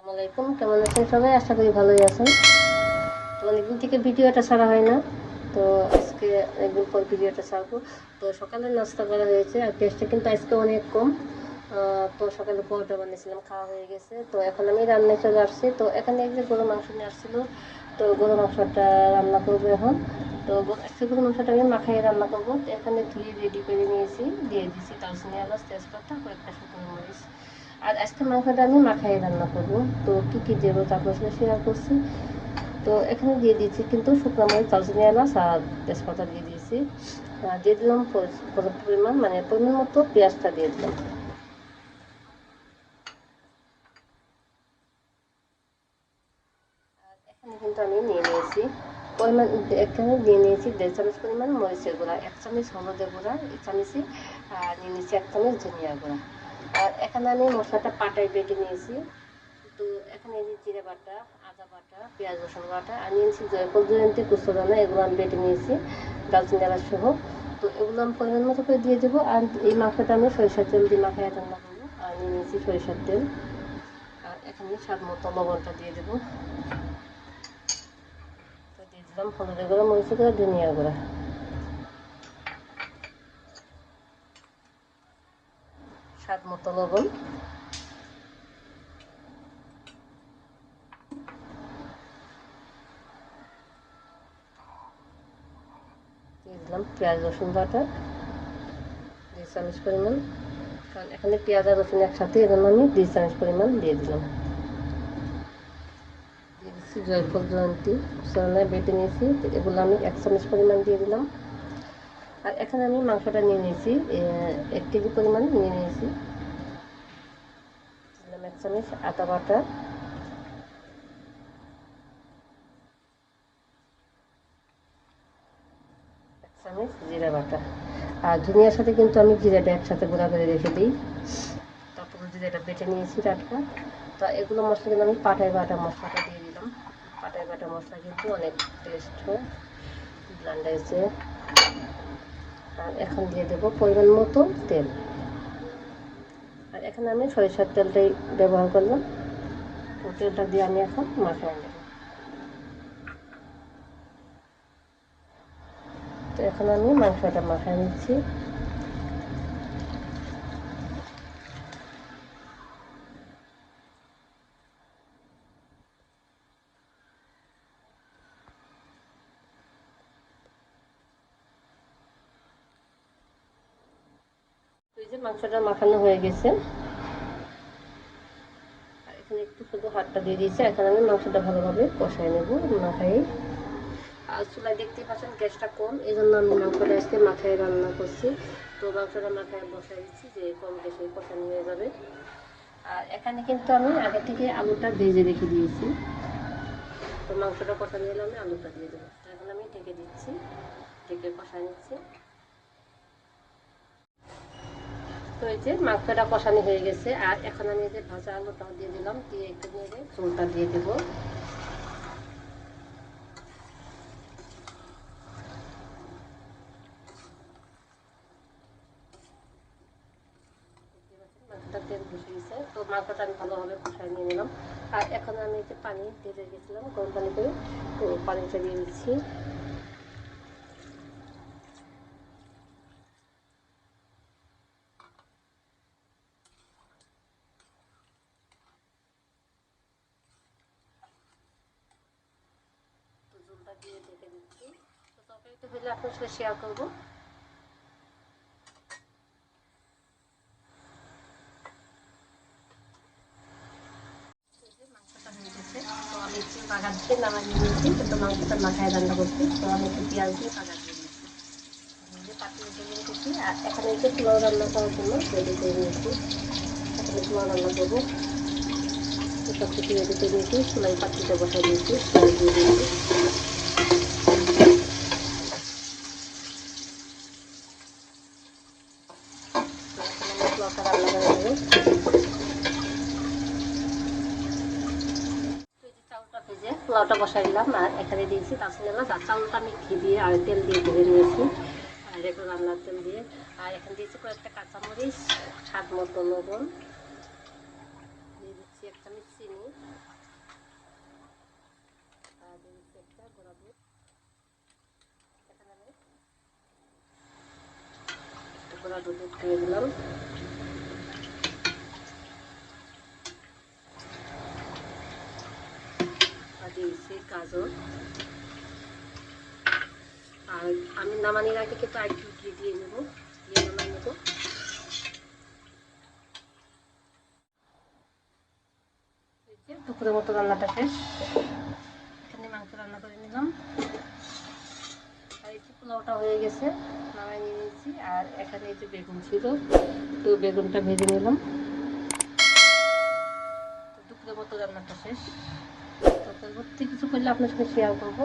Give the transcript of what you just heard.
আসসালামু আলাইকুম, কেমন আছেন সবাই? আশা করি ভালোই আছেন। তো অনেকদিন থেকে ভিডিওটা ছাড়া হয় না, তো আজকে একদিন পর ভিডিওটা ছাড়বো। তো সকালে নাস্তা করা হয়েছে আর টেস্টটা কিন্তু আজকে অনেক কম। তো সকালে পরোটা বানিয়েছিলাম, খাওয়া হয়ে গেছে। তো এখন আমি রান্নায় চলে আসছি। তো এখানে এক যে গরু মাংস নিয়ে আসছিল, তো গরু মাংসটা রান্না করব এখন। তো আজকে গরু মাংসটা আমি মাখাইয়ে রান্না করব। তো এখানে ধুয়ে রেডি করে নিয়েছি, দিয়ে দিয়েছি দারচিনি এলাচ, তেজপাতা, কয়েকটা শুকনো মরিচ। আর আজকে মাংসটা আমি মাখাই রান্না করব। তো কী কী দেবো তারপর সেটা শেয়ার করছি, তো এখানে দিয়ে দিয়েছি কিন্তু শুকনো মরিচ দালচিনি এলাচ আর তেজপাতা দিয়ে দিয়েছি। দিয়ে দিলাম পর্যাপ্ত পরিমাণ মানে পরিমাণ মতো পেঁয়াজটা দিয়ে দিলাম। এখানে কিন্তু আমি নিয়ে নিয়েছি পরিমাণ, এখানে নিয়ে নিয়েছি দেড় চামচ পরিমাণ মরিচের গুঁড়া, এক চামচ হলুদের গুঁড়া এক চামচে, আর নিয়ে নিয়েছি এক চামচ ধনিয়া গুঁড়া। আর এখানে আমি মশলাটা পাটায় বেটে নিয়েছি। তো এখানে এই যে জিরে বাটা, আদা বাটা, পেঁয়াজ রসুন বাটা, আর নিয়েছি জয়ফল, জয়ন্তী কুস্তদানা এগুলো আমি বেটে নিয়েছি দালচিনি এলাচ সহ তো এগুলো আমি পরিমাণ মতো করে দিয়ে দেবো, আর এই মাংসটা আমি সরিষার তেল দিয়ে মাখায় রান্না করব। আর নিয়ে নিয়েছি সরিষার তেল। আর এখানে স্বাদ মতো লবণটা দিয়ে দেবো। দিয়ে দিলাম হলুদের গুঁড়া, মরিচের গুঁড়া ধনিয়া গুঁড়া স্বাদ মতো লবণ দিয়ে দিলাম। পেঁয়াজ, রসুন, বাটা। দুই চামচ পরিমাণ। কারণ এখানে পেঁয়াজ আর রসুন একসাথে, এজন্য আমি দুই চামচ পরিমাণ দিয়ে দিলাম। দিয়ে দিচ্ছি জয়ফল জয়ন্তী। সরানায় বেটে নিয়েছি। এগুলো আমি এক চামচ পরিমাণ দিয়ে দিলাম। আর এখানে আমি মাংসটা নিয়ে নিয়েছি। এক কেজি পরিমাণ নিয়ে নিয়েছি। এক চামচ আটা বাটা এক চামচ জিরা বাটা। আর ধনিয়ার সাথে কিন্তু আমি জিরাটা একসাথে গুঁড়া করে রেখে দিই। তারপর জিরাটা বেটে নিয়েছি টাটকা তো এগুলো মশলা কিন্তু আমি পাটায় বাটা মশলাটা দিয়ে দিলাম। পাটায় বাটা মশলা কিন্তু অনেক টেস্ট হয় ব্লান্ডাইসে আর এখন দিয়ে দেবো পরিমাণ মতো তেল। আর এখন আমি সরিষার তেলটাই ব্যবহার করলাম। তো তেলটা দিয়ে আমি এখন মাখাই নেব। তো এখন আমি মাংসটা মাখাই নিচ্ছি। যে মাংসটা মাখানো হয়ে গেছে। আর এখানে একটু শুধু হাতটা দিয়ে দিয়েছি। এখন আমি মাংসটা ভালোভাবে কষাই নেব, মাখাই। আর চুলায় দেখতেই পাচ্ছেন গ্যাসটা কম এই জন্য আমি মাংসটা আজকে মাথায় রান্না করছি। তো মাংসটা মাথায় বসাই দিচ্ছি যে কম গ্যাসে কষানো হয়ে যাবে। আর এখানে কিন্তু আমি আগে থেকে আলুটা ভেজে রেখে দিয়েছি। তো মাংসটা কষানো হলে আমি আলুটা দিয়ে দেবো। এখন আমি ঢেকে দিচ্ছি। ঢেকে কষাই নিচ্ছি। তো এই যে মাংসটা কষানো হয়ে গেছে, আর এখন আমি যে ভাজা আলুটা দিয়ে দিলাম, দিয়ে একটু নেড়ে চুলটা দিয়ে দেবো। তেল গেছে, তো মাংসটা আমি ভালোভাবে কষায় নিয়ে নিলাম। আর এখন আমি যে পানি দিয়ে রেখেছিলাম, গরম পানি করে তো পানিটা দিয়ে দিচ্ছি। দিয়ে ঢেকে দিচ্ছি তো হলে শেয়ার করব হয়ে রান্না করছি দিয়ে এখানে রান্না করার জন্য এখানে রান্না সব কিছু দিয়েছি তো এখন আমি পোলাওটা রান্না করে নেব তো এই যে চাউলটা ভেজে পোলাওটা বসাই দিলাম, আর এখানে দিয়েছি তাছাড়া এলাচ আর চাউলটা আমি ঘি দিয়ে আর তেল দিয়ে ভেজে নিয়েছি, আর একটু রান্নার তেল দিয়ে। আর এখানে দিয়েছি কয়েকটা কাঁচামরিচ, স্বাদ মতো লবণ, দিয়ে দিচ্ছি একটা চামচ চিনি, আর দিয়েছি একটা গোড়া দুধ আমি গোড়া দুধ দিয়ে দিলাম। দিয়েছি গাজর আর আমি নামানির আগে কিন্তু আর একটু ঘি দিয়ে নেব, দিয়ে নামাই নেব। মতো রান্নাটা শেষ। এখানে মাংস রান্না করে নিলাম। আর এই যে পোলাওটা হয়ে গেছে, নামাই নিয়ে নিয়েছি। আর এখানে এই যে বেগুন ছিল, তো বেগুনটা ভেজে নিলাম। দুপুরের মতো রান্নাটা শেষ। তো পরবর্তী কিছু করলে আপনার সাথে শেয়ার করব